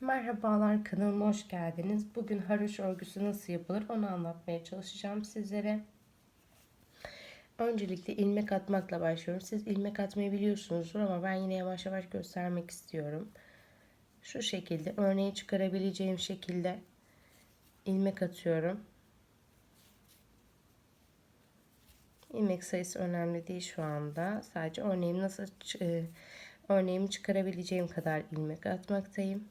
Merhabalar kanalıma hoş geldiniz. Bugün haroş örgüsü nasıl yapılır onu anlatmaya çalışacağım sizlere. Öncelikle ilmek atmakla başlıyorum. Siz ilmek atmayı biliyorsunuzdur ama ben yine yavaş yavaş göstermek istiyorum. Şu şekilde örneği çıkarabileceğim şekilde ilmek atıyorum. İlmek sayısı önemli değil şu anda. Sadece örneğimi nasıl e, örneğimi çıkarabileceğim kadar ilmek atmaktayım.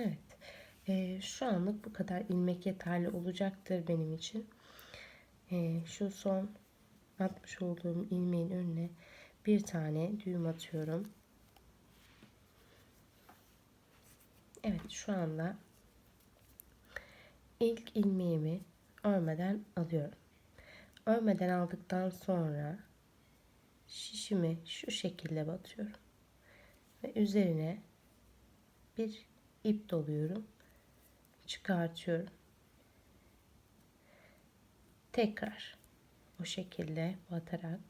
Evet. E, şu anlık bu kadar ilmek yeterli olacaktır benim için. E, şu son atmış olduğum ilmeğin önüne bir tane düğüm atıyorum. Evet şu anda ilk ilmeğimi örmeden alıyorum. Örmeden aldıktan sonra şişimi şu şekilde batıyorum. Ve üzerine bir ip doluyorum. Çıkartıyorum. Tekrar o şekilde batarak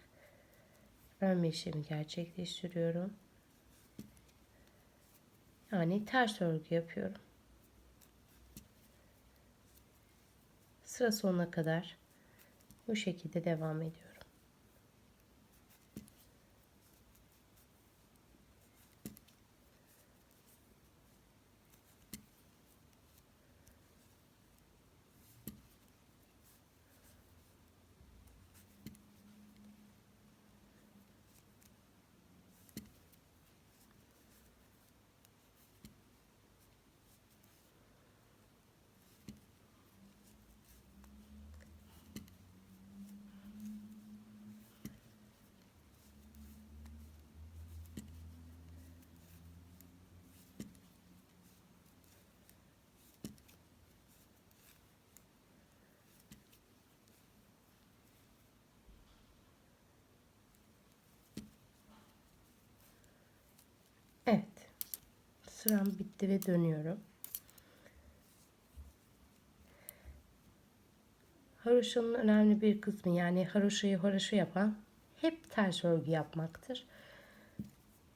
örme işlemi gerçekleştiriyorum. Yani ters örgü yapıyorum. Sıra sonuna kadar bu şekilde devam ediyorum. Evet. Sıram bitti ve dönüyorum. Haroşanın önemli bir kısmı yani haroşayı haroşa yapan hep ters örgü yapmaktır.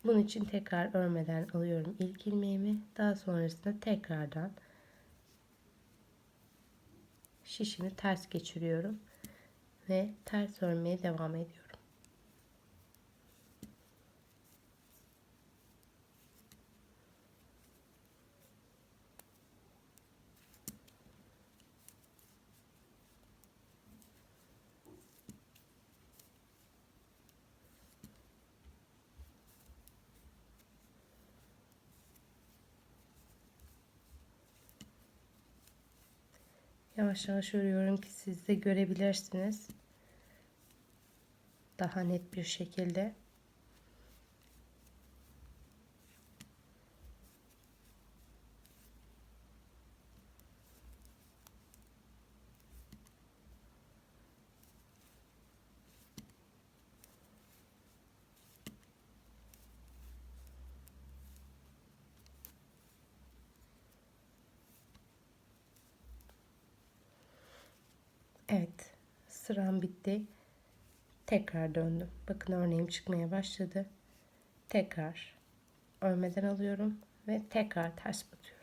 Bunun için tekrar örmeden alıyorum ilk ilmeğimi. Daha sonrasında tekrardan şişimi ters geçiriyorum ve ters örmeye devam ediyorum. Yavaş yavaş örüyorum ki siz de görebilirsiniz. Daha net bir şekilde. Evet. Sıram bitti. Tekrar döndüm. Bakın örneğim çıkmaya başladı. Tekrar örmeden alıyorum ve tekrar ters batıyorum.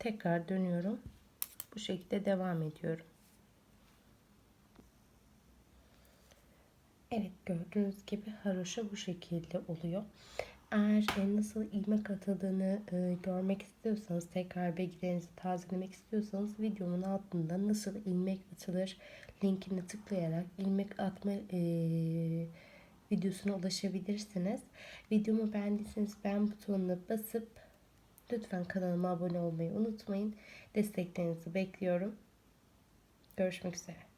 Tekrar dönüyorum. Bu şekilde devam ediyorum. Evet gördüğünüz gibi haroşa bu şekilde oluyor. Eğer e, nasıl ilmek atıldığını e, görmek istiyorsanız, tekrar bilgilerinizi tazelemek istiyorsanız videomun altında nasıl ilmek atılır linkine tıklayarak ilmek atma e, videosuna ulaşabilirsiniz. Videomu beğendiyseniz beğen butonuna basıp lütfen kanalıma abone olmayı unutmayın. Desteklerinizi bekliyorum. Görüşmek üzere.